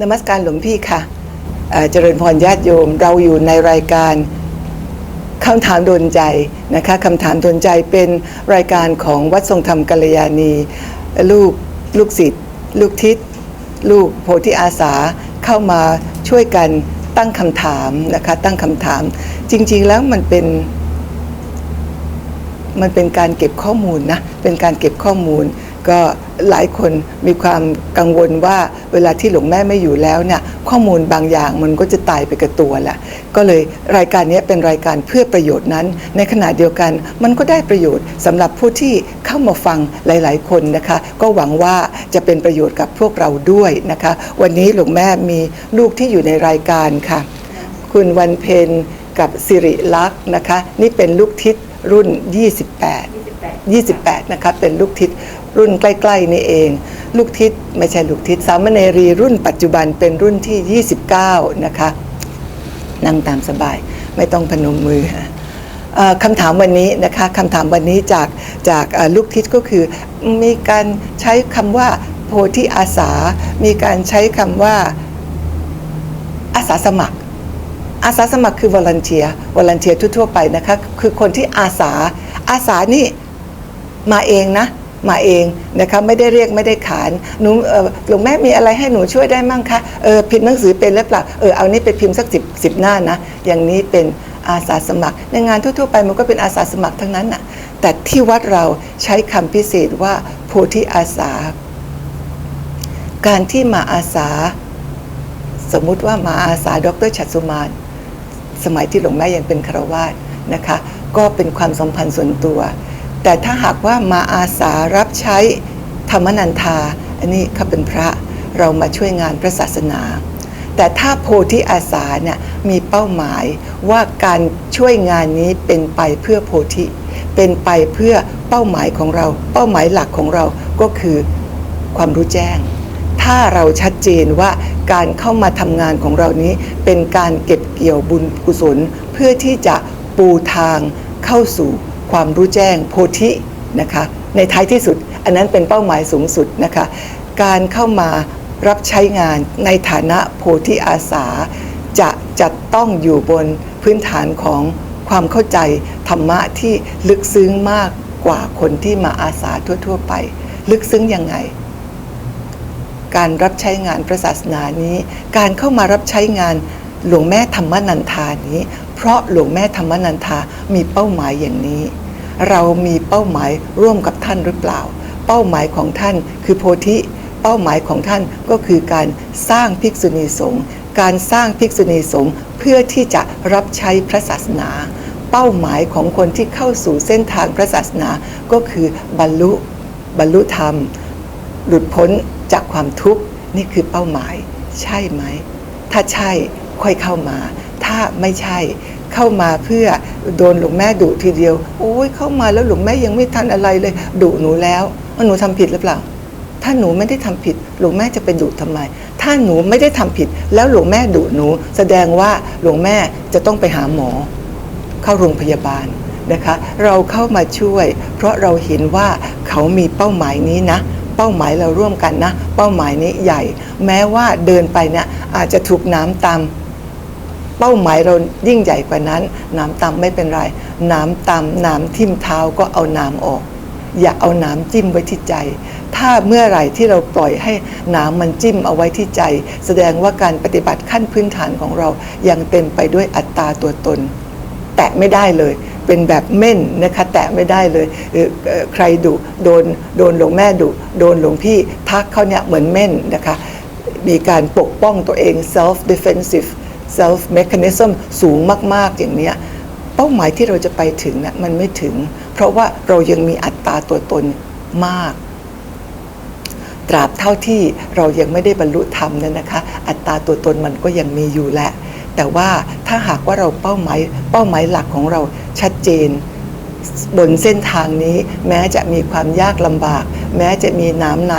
นมัสการหลวงพี่ค่ะเจริญพรญาติโยม เราอยู่ในรายการคำถามโดนใจนะคะคำถามโดนใจเป็นรายการของวัดทรงธรรมกัลยาณี ลูกลูกศิษย์ลูกทิศลูกโพธิอาสาเข้ามาช่วยกันตั้งคำถามนะคะตั้งคำถาม จริง ๆ แล้วมันเป็น มันเป็นการเก็บข้อมูลนะเป็นการเก็บข้อมูล ก็หลายคนมีความกังวลว่าเวลาที่หลวงแม่ไม่อยู่แล้วเนี่ยข้อมูลบางอย่างมันก็จะตายไปกับตัวแหละก็เลยรายการนี้เป็นรายการเพื่อประโยชน์นั้น ในขณะเดียวกันมันก็ได้ประโยชน์สำหรับผู้ที่เข้ามาฟังหลาย ๆ คนนะคะ ก็หวังว่าจะเป็นประโยชน์กับพวกเราด้วยนะคะ วันนี้หลวงแม่มีลูกที่อยู่ในรายการค่ะ คุณวันเพ็ญกับสิริลักษ์นะคะ นี่เป็นลูกทิศรุ่น 28 28 นะคะเป็นลูกทิศ รุ่นใกล้ๆนี่เอง ลูกทิศไม่ใช่ลูกทิศสามเณรีรุ่นปัจจุบันเป็นรุ่นที่ 29 นะคะนั่งตามสบายไม่ต้องพนมมืออ่อคำถามวันนี้นะคะคำถามวันนี้จากจากลูกทิศก็คือ มีการใช้คำว่าโพธิอาสา มีการใช้คำว่าอาสาสมัคร อาสาสมัครคือวอลันเทียวอลันเทียทั่วๆไปนะคะ คือคนที่อาสาอาสานี่มาเองนะ มาเองนะคะไม่ได้เรียกไม่ได้ขานหนูเออหลวงแม่มีอะไรให้หนูช่วยได้มั่งคะเออพิมพ์หนังสือเป็นหรือเปล่าเออเอานี่ไปพิมพ์สักสิบสิบหน้านะอย่างนี้เป็นอาสาสมัคร ในงานทั่วๆไปมันก็เป็นอาสาสมัครทั้งนั้นน่ะแต่ที่วัดเราใช้คำพิเศษว่าโพธิอาสา การที่มาอาสา สมมุติว่ามาอาสาดรชัดสุมานสมัยที่หลวงแม่ยังเป็นครวาสนะคะ ก็เป็นความสัมพันธ์ส่วนตัว แต่ถ้าหากว่ามาอาสารับใช้ธรรมนันทา อันนี้เขาเป็นพระเรามาช่วยงานพระศาสนา แต่ถ้าโพธิอาสาเนี่ยมีเป้าหมายว่าการช่วยงานนี้เป็นไปเพื่อโพธิ เป็นไปเพื่อเป้าหมายของเรา เป้าหมายหลักของเราก็คือความรู้แจ้ง ถ้าเราชัดเจนว่าการเข้ามาทำงานของเรานี้ เป็นการเก็บเกี่ยวบุญกุศล เพื่อที่จะปูทางเข้าสู่ ความรู้แจ้งโพธินะคะในท้ายที่สุด อันนั้นเป็นเป้าหมายสูงสุดนะคะการเข้ามารับใช้งานในฐานะโพธิอาสา จะจะต้องอยู่บนพื้นฐานของความเข้าใจธรรมะที่ลึกซึ้งมากกว่าคนที่มาอาสาทั่ว ๆ ไป ลึกซึ้งยังไง การรับใช้งานพระศาสนานี้ การเข้ามารับใช้งานหลวงแม่ธรรมนันทานี้ เพราะหลวงแม่ธรรมนันทามีเป้าหมายอย่างนี้ เรามีเป้าหมายร่วมกับท่านหรือเปล่า เป้าหมายของท่านคือโพธิ เป้าหมายของท่านก็คือการสร้างภิกษุณีสงฆ์การสร้างภิกษุณีสงฆ์เพื่อที่จะรับใช้พระศาสนา เป้าหมายของคนที่เข้าสู่เส้นทางพระศาสนาก็คือบรรลุบรรลุธรรม หลุดพ้นจากความทุกข์นี่คือเป้าหมาย ใช่ไหม ถ้าใช่ค่อยเข้ามา ถ้าไม่ใช่เข้ามาเพื่อโดนหลวงแม่ดุทีเดียว โอ้ยเข้ามาแล้วหลวงแม่ยังไม่ทันอะไรเลยดุหนูแล้วว่าหนูทำผิดหรือเปล่า ถ้าหนูไม่ได้ทำผิด หลวงแม่จะไปดุทำไม ถ้าหนูไม่ได้ทำผิด แล้วหลวงแม่ดุหนู แสดงว่าหลวงแม่จะต้องไปหาหมอ เข้าโรงพยาบาลนะคะ เราเข้ามาช่วย เพราะเราเห็นว่าเขามีเป้าหมายนี้นะเป้าหมายเราร่วมกันนะ เป้าหมายนี้ใหญ่ แม้ว่าเดินไปเนี่ยอาจจะถูกน้ำตาม เป้าหมายเรายิ่งใหญ่กว่านั้นน้ำตำไม่เป็นไร น้ำตำน้ำทิ่มเท้าก็เอาน้ำออก อย่าเอาน้ำจิ้มไว้ที่ใจ ถ้าเมื่อไหร่ที่เราปล่อยให้น้ำมันจิ้มเอาไว้ที่ใจ แสดงว่าการปฏิบัติขั้นพื้นฐานของเรายังเต็มไปด้วยอัตตาตัวตน แตะไม่ได้เลยเป็นแบบเม่นนะคะแตะไม่ได้เลยเอ่อใครดุโดนโดนหลวงแม่ดุโดนหลวงพี่ทักเขาเนี่ยเหมือนเม่นนะคะมีการปกป้องตัวเอง self defensive self mechanism สูงมาก ๆ อย่างเนี้ยเป้าหมายที่เราจะไปถึงนะมันไม่ถึง เพราะว่าเรายังมีอัตราตัวตนมาก ตราบเท่าที่เรายังไม่ได้บรรลุธรรมนั้นนะคะ อัตราตัวตนมันก็ยังมีอยู่แหละ แต่ว่าถ้าหากว่าเราเป้าหมายเป้าหมายหลักของเราชัดเจนบนเส้นทางนี้แม้จะมีความยากลำบาก แม้จะมีน้ำใน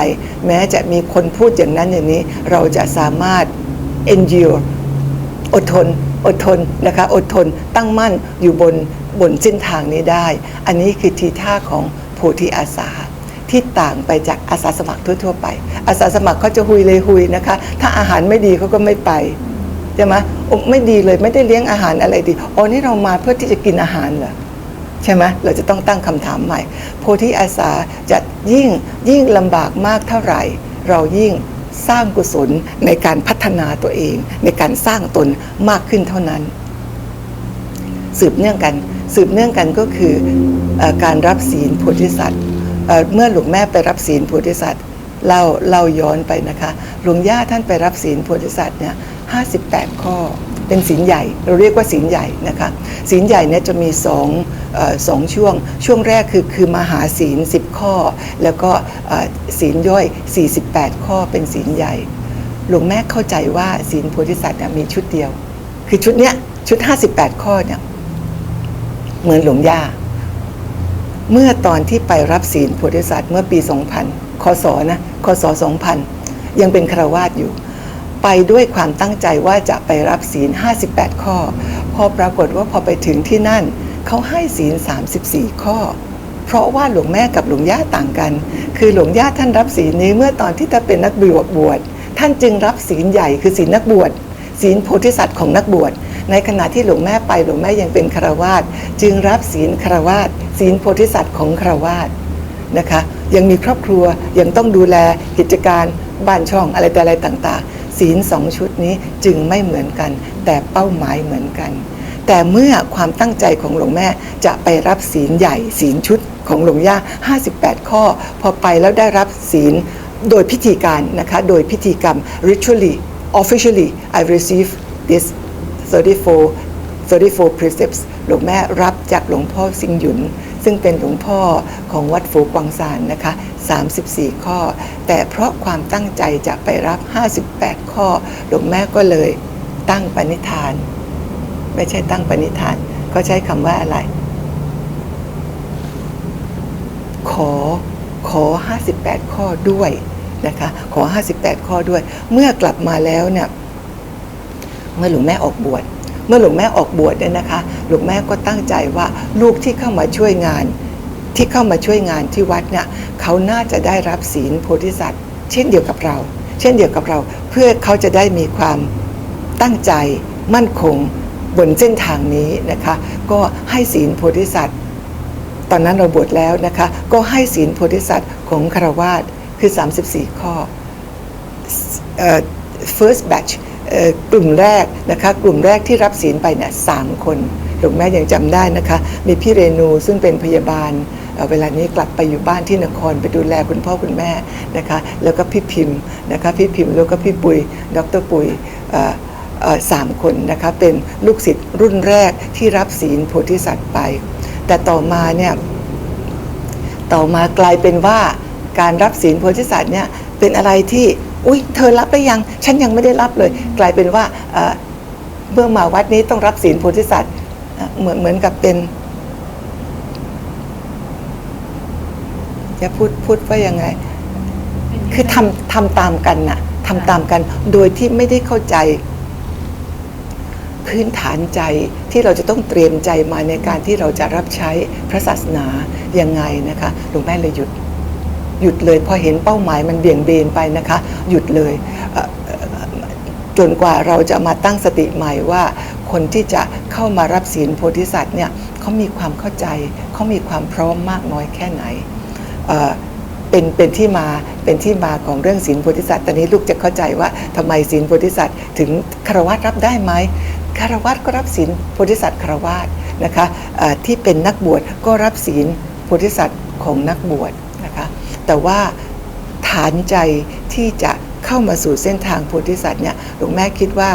แม้จะมีคนพูดอย่างนั้นอย่างนี้ เราจะสามารถ endure อดทนอดทนนะคะอดทนตั้งมั่นอยู่บนบนเส้นทางนี้ได้ อันนี้คือทีท่าของโพธิอาสาที่ต่างไปจากอาสาสมัครทั่ว ๆ ไป อาสาสมัครเขาจะหุยเลยหุยนะคะ ถ้าอาหารไม่ดีเขาก็ไม่ไปใช่ไหมโอ้ไม่ดีเลยไม่ได้เลี้ยงอาหารอะไรดีอ๋อนี่เรามาเพื่อที่จะกินอาหารเหรอใช่ไหมเราจะต้องตั้งคำถามใหม่ โพธิอาสาจะยิ่งยิ่งลำบากมากเท่าไหร่ เรายิ่ง สร้างกุศลในการพัฒนาตัวเอง ในการสร้างตนมากขึ้นเท่านั้น สืบเนื่องกัน สืบเนื่องกันก็คืออการรับศีลโพธิสัตว์เมื่อหลวงแม่ไปรับศีลโพธิสัตว์เล่าเราย้อนไปนะคะหลวงย่าท่านไปรับศีลโพธิสัตว์เนี่ย58ข้อ เป็นศีลใหญ่เราเรียกว่าศีลใหญ่นะคะศีลใหญ่เนี่ยจะมีสองอสองช่วง ช่วงแรกคือคือมหาศีล 10 ข้อ แล้วก็เอ่อศีลย่อย 48 ข้อเป็นศีลใหญ่ หลวงแม่เข้าใจว่าศีลโพธิสัตว์เนี่ยมีชุดเดียว คือชุดเนี้ยชุด 58 ข้อเนี่ยเหมือนหลวงย่า เมื่อตอนที่ไปรับศีลโพธิสัตว์เมื่อปี 2000คศนะคศ2000 ยังเป็นคราวาสอยู่ ไปด้วยความตั้งใจว่าจะไปรับศีล 58 ข้อ พอปรากฏว่าพอไปถึงที่นั่นเขาให้ศีล 34 ข้อ เพราะว่าหลวงแม่กับหลวงย่าต่างกัน คือหลวงย่าท่านรับศีลนี้เมื่อตอนที่ท่านเป็นนักบวชบวชท่านจึงรับศีลใหญ่คือศีลนักบวชศีลโพธิสัตว์ของนักบวชในขณะที่หลวงแม่ไปหลวงแม่ยังเป็นคารวาสจึงรับศีลคารวาสศีลโพธิสัตว์ของคารวาสนะคะ ยังมีครอบครัวยังต้องดูแลกิจการบ้านช่องอะไรแต่อะไรต่างๆ ศีลสองชุดนี้จึงไม่เหมือนกัน แต่เป้าหมายเหมือนกัน แต่เมื่อความตั้งใจของหลวงแม่จะไปรับศีลใหญ่ศีลชุดของหลวงย่า 58 ข้อ พอไปแล้วได้รับศีลโดยพิธีการนะคะ โดยพิธีกรรม ritually officially I receive this 34 34 precepts หลวงแม่รับจากหลวงพ่อสิงหยุน ซึ่งเป็นหลวงพ่อของวัดฝูกวางซานนะคะ 34 ข้อ แต่เพราะความตั้งใจจะไปรับ 58 ข้อ หลวงแม่ก็เลยตั้งปณิธาน ไม่ใช่ตั้งปณิธาน ก็ใช้คำว่าอะไร ขอขอ 58 ข้อด้วยนะคะ ขอ 58 ข้อด้วย เมื่อกลับมาแล้วเนี่ย เมื่อหลวงแม่ออกบวช เมื่อหลวงแม่ออกบวชเนี่ยนะคะ หลวงแม่ก็ตั้งใจว่าลูกที่เข้ามาช่วยงาน ที่เข้ามาช่วยงานที่วัดเนี่ยเขาน่าจะได้รับศีลโพธิสัตว์ เช่นเดียวกับเรา เช่นเดียวกับเรา เพื่อเขาจะได้มีความตั้งใจมั่นคงบนเส้นทางนี้นะคะ ก็ให้ศีลโพธิสัตว์ ตอนนั้นเราบวชแล้วนะคะ ก็ให้ศีลโพธิสัตว์ของคารวาสคือ 34 ข้อเอ่อ first batch กลุ่มแรกนะคะกลุ่มแรกที่รับศีลไปเนี่ยสามคนหลวงแม่ยังจำได้นะคะ มีพี่เรนูซึ่งเป็นพยาบาลเวลานี้กลับไปอยู่บ้านที่นครไปดูแลคุณพ่อคุณแม่นะคะ แล้วก็พี่พิมพ์นะคะพี่พิมพ์แล้วก็พี่ปุย ดรปุยเอ่อเอ่อสามคนนะคะเป็นลูกศิษย์รุ่นแรกที่รับศีลโพธิสัตว์ไป แต่ต่อมาเนี่ยต่อมากลายเป็นว่าการรับศีลโพธิสัตว์เนี่ยเป็นอะไรที่ อุ้ยเธอรับหรือยัง ฉันยังไม่ได้รับเลย กลายเป็นว่าเอ่อเมื่อมาวัดนี้ต้องรับศีลโพธิสัตว์เอ่อเหมือนเหมือนกับเป็นจะพูดพูดว่ายังไง คือทำทำตามกันน่ะทำตามกัน โดยที่ไม่ได้เข้าใจ พื้นฐานใจที่เราจะต้องเตรียมใจมาในการที่เราจะรับใช้พระศาสนายังไงนะคะหลวงแม่เลยหยุด หยุดเลยพอเห็นเป้าหมายมันเบี่ยงเบนไปนะคะ หยุดเลยจนกว่าเราจะมาตั้งสติใหม่ว่าคนที่จะเข้ามารับศีลโพธิสัตว์เนี่ยเขามีความเข้าใจเขามีความพร้อมมากน้อยแค่ไหนเเป็นเป็นที่มาเป็นที่มาของเรื่องศีลโพธิสัตว์ตอนนี้ลูกจะเข้าใจว่าทำไมศีลโพธิสัตว์ถึงคารวะรับได้ไหมคารวะก็รับศีลโพธิสัตว์คารวะนะคะที่เป็นนักบวชก็รับศีลโพธิสัตว์ของนักบวช แต่ว่าฐานใจที่จะเข้ามาสู่เส้นทางโพธิสัตว์เนี่ยหลวงแม่คิดว่า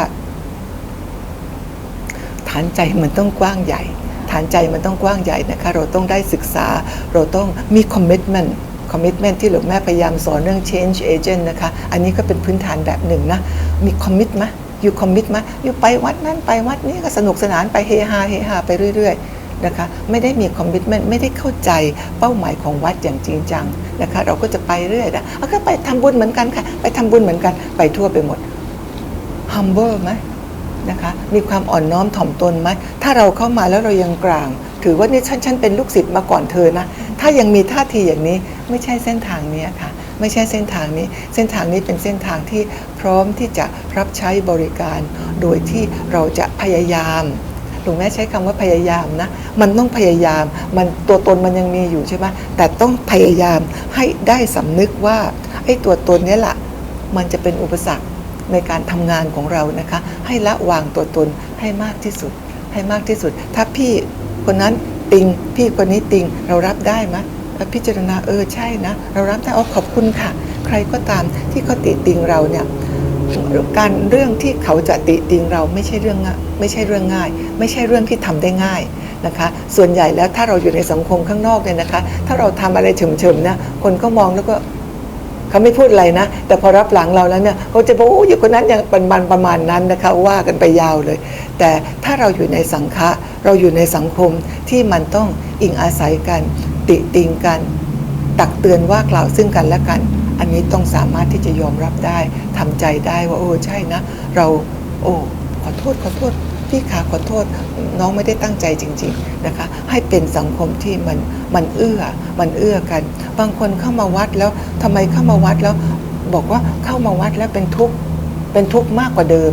ฐานใจมันต้องกว้างใหญ่ ฐานใจมันต้องกว้างใหญ่นะคะ เราต้องได้ศึกษา เราต้องมี commitment commitment ที่หลวงแม่พยายามสอนเรื่อง change agent นะคะ อันนี้ก็เป็นพื้นฐานแบบหนึ่งนะ มี commit ไหมอยู่ commit ไหมอยู่ไปวัดนั้นไปวัดนี้ก็สนุกสนานไปเฮฮาเฮฮาไปเรื่อย ๆ นะคะไม่ได้มี commitment ไม่ได้เข้าใจเป้าหมายของวัดอย่างจริงจังนะคะเราก็จะไปเรื่อยนะเอาก็ไปทำบุญเหมือนกันค่ะ ไปทำบุญเหมือนกันไปทั่วไปหมด humble ไหมนะคะมีความอ่อนน้อมถ่อมตนไหมถ้าเราเข้ามาแล้วเรายังกลาง ถือว่านี่ฉันฉันเป็นลูกศิษย์มาก่อนเธอนะถ้ายังมีท่าทีอย่างนี้ไม่ใช่เส้นทางนี้ค่ะไม่ใช่เส้นทางนี้ เส้นทางนี้เป็นเส้นทางที่พร้อมที่จะรับใช้บริการ โดยที่เราจะพยายาม หลวงแม่ใช้คำว่าพยายามนะ มันต้องพยายาม มันตัวตนมันยังมีอยู่ใช่ไหมแต่ต้องพยายามให้ได้สำนึกว่าไอ้ตัวตนนี้แหละมันจะเป็นอุปสรรคในการทำงานของเรานะคะ ให้ละวางตัวตนให้มากที่สุด ให้มากที่สุด ถ้าพี่คนนั้นติง พี่คนนี้ติงเรารับได้ไหมพิจารณาเออใช่นะ เรารับได้อ๋อขอบคุณค่ะ ใครก็ตามที่เขาติติงเราเนี่ย การเรื่องที่เขาจะติติงเราไม่ใช่เรื่องไม่ใช่เรื่องง่าย ไม่ใช่เรื่องที่ทำได้ง่ายนะคะ ส่วนใหญ่แล้วถ้าเราอยู่ในสังคมข้างนอกเนี่ยนะคะ ถ้าเราทำอะไรเฉมๆนะคนก็มองแล้วก็เขาไม่พูดอะไรนะ แต่พอรับหลังเราแล้วเนี่ยเขาจะบอกโอ้อยู่คนนั้นอยังประมาณประมาณนั้นนะคะว่ากันไปยาวเลย แต่ถ้าเราอยู่ในสังฆะเราอยู่ในสังคมที่มันต้องอิงอาศัยกัน ติติงกัน ตักเตือนว่ากล่าวซึ่งกันและกัน อันนี้ต้องสามารถที่จะยอมรับได้ทำใจได้ว่า โอ้ใช่นะ เรา โอ้ขอโทษขอโทษพี่ขาขอโทษน้องไม่ได้ตั้งใจจริง ๆนะคะ ให้เป็นสังคมที่มันมันเอื้อ มันเอื้อกัน บางคนเข้ามาวัดแล้วทำไมเข้ามาวัดแล้ว บอกว่าเข้ามาวัดแล้วเป็นทุกข์เป็นทุกข์มากกว่าเดิม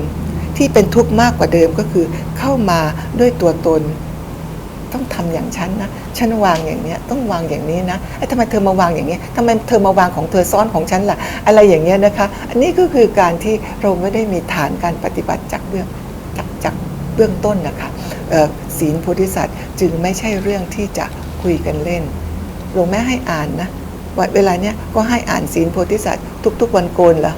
ที่เป็นทุกข์มากกว่าเดิมก็คือเข้ามาด้วยตัวตน ต้องทำอย่างฉันนะฉันวางอย่างเนี้ยต้องวางอย่างนี้นะไอ้ทำไมเธอมาวางอย่างนี้ทำไมเธอมาวางของเธอซ้อนของฉันล่ะ อะไรอย่างเงี้ยนะคะ อันนี้ก็คือการที่เราไม่ได้มีฐานการปฏิบัติจากเบื้องจากจากเบื้องต้นนะคะเอ่อศีลโพธิสัตว์จึงไม่ใช่เรื่องที่จะคุยกันเล่นหลวงแม่ให้อ่านนะวันเวลาเนี้ยก็ให้อ่านศีลโพธิสัตว์ทุก ๆ วันโกนเหรอ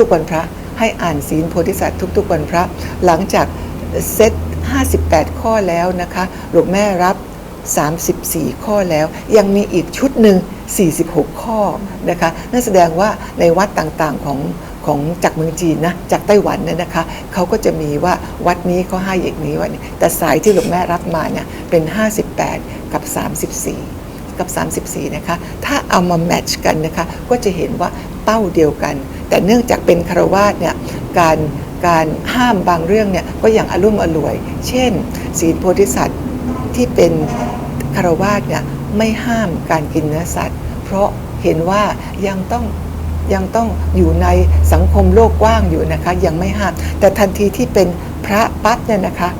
ทุกๆวันพระให้อ่านศีลโพธิสัตว์ทุกๆวันพระ หลังจากเซต 58 ข้อแล้วนะคะหลวงแม่รับ 34 ข้อแล้ว ยังมีอีกชุดหนึ่ง 46 ข้อนะคะนั่นแสดงว่าในวัดต่างๆของของจากเมืองจีนนะจากไต้หวันเนี่ยนะคะเขาก็จะมีว่าวัดนี้เขาให้อย่างนี้วัดนี้แต่สายที่หลวงแม่รับมาเนี่ยเป็น 58 กับ 34 กับ 34 นะคะ ถ้าเอามาแมทช์กันนะคะ ก็จะเห็นว่าเป้าเดียวกัน แต่เนื่องจากเป็นคารวาสเนี่ยการ การห้ามบางเรื่องเนี่ยก็อย่างอารมณ์อร่วย เช่น ศีลโพธิสัตว์ที่เป็นคารวาสเนี่ยไม่ห้ามการกินเนื้อสัตว์ เพราะเห็นว่ายังต้องยังต้องอยู่ในสังคมโลกกว้างอยู่นะคะ ยังไม่ห้าม แต่ทันทีที่เป็นพระปั๊บเนี่ยนะคะ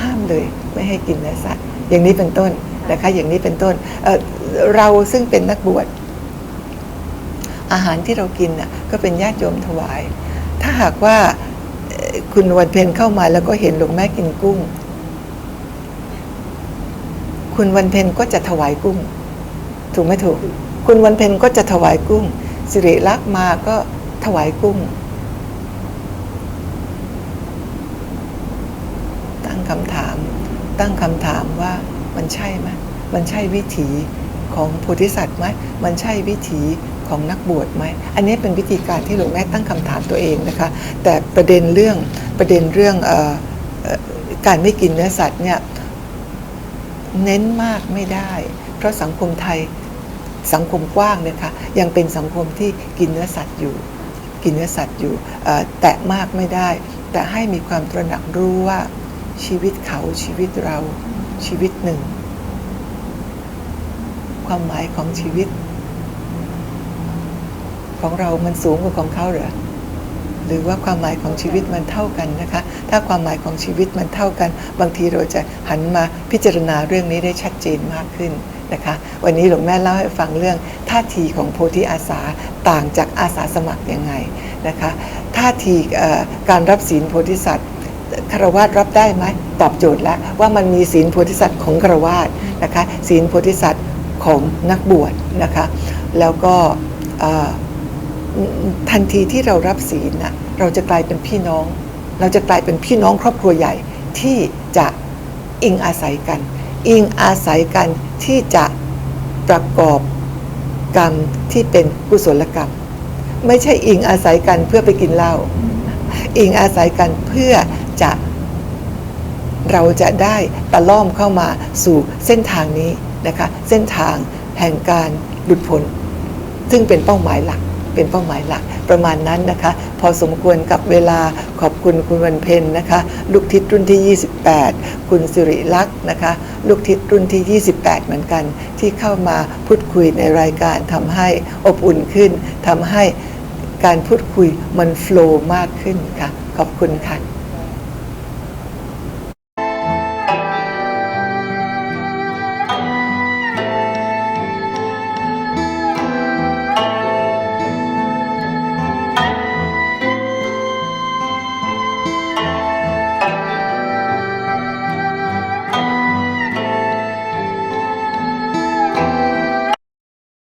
ห้ามเลยไม่ให้กินเนื้อสัตว์ อย่างนี้เป็นต้นนะคะ อย่างนี้เป็นต้นเเราซึ่งเป็นนักบวชอาหารที่เรากินน่ะก็เป็นญาติโยมถวาย ถ้าหากว่า คุณวันเพ็ญเข้ามาแล้วก็เห็นหลวงแม่กินกุ้ง คุณวันเพ็ญก็จะถวายกุ้ง ถูกไหมถูก คุณวันเพ็ญก็จะถวายกุ้ง สิริลักษ์มาก็ถวายกุ้ง ตั้งคำถาม ตั้งคำถามว่ามันใช่ไหมมันใช่วิถีของโพธิสัตว์ไหมมันใช่วิถี ของนักบวชไหม อันนี้เป็นวิธีการที่หลวงแม่ตั้งคำถามตัวเองนะคะ แต่ประเด็นเรื่องประเด็นเรื่องออการไม่กินเนื้อสัตว์เนี่ยเน้นมากไม่ได้ เพราะสังคมไทยสังคมกว้างนะคะยังเป็นสังคมที่กินเนื้อสัตว์อยู่ กินเนื้อสัตว์อยู่แตะมากไม่ได้ แต่ให้มีความตระหนักรู้ว่าชีวิตเขาชีวิตเราชีวิตหนึ่ง ความหมายของชีวิต ของเรามันสูงกว่าของเขาเหรอหรือว่าความหมายของชีวิตมันเท่ากันนะคะ ถ้าความหมายของชีวิตมันเท่ากัน บางทีเราจะหันมาพิจารณาเรื่องนี้ได้ชัดเจนมากขึ้นนะคะ วันนี้หลวงแม่เล่าให้ฟังเรื่องท่าทีของโพธิอาสาต่างจากอาสาสมัครยังไงนะคะ ท่าทีการรับศีลโพธิสัตว์คารวาสรับได้ไหมตอบโจทย์แล้วว่ามันมีศีลโพธิสัตว์ของคารวาสนะคะศีลโพธิสัตว์ของนักบวชนะคะ แล้วก็ ทันทีที่เรารับศีลน่ะเราจะกลายเป็นพี่น้อง เราจะกลายเป็นพี่น้องครอบครัวใหญ่ที่จะอิงอาศัยกัน อิงอาศัยกันที่จะประกอบกรรมที่เป็นกุศลกรรม ไม่ใช่อิงอาศัยกันเพื่อไปกินเหล้าอิงอาศัยกันเพื่อจะเราจะได้ตะล่อมเข้ามาสู่เส้นทางนี้นะคะ เส้นทางแห่งการหลุดพ้นซึ่งเป็นเป้าหมายหลัก เป็นเป้าหมายหลักประมาณนั้นนะคะ พอสมควรกับเวลาขอบคุณคุณวันเพ็ญนะคะ ลูกทิศรุ่นที่ 28 คุณสิริลักษ์นะคะ ลูกทิศรุ่นที่ 28 เหมือนกัน ที่เข้ามาพูดคุยในรายการทำให้อบอุ่นขึ้นทำให้การพูดคุยมันโฟล์มากขึ้นค่ะ ขอบคุณค่ะ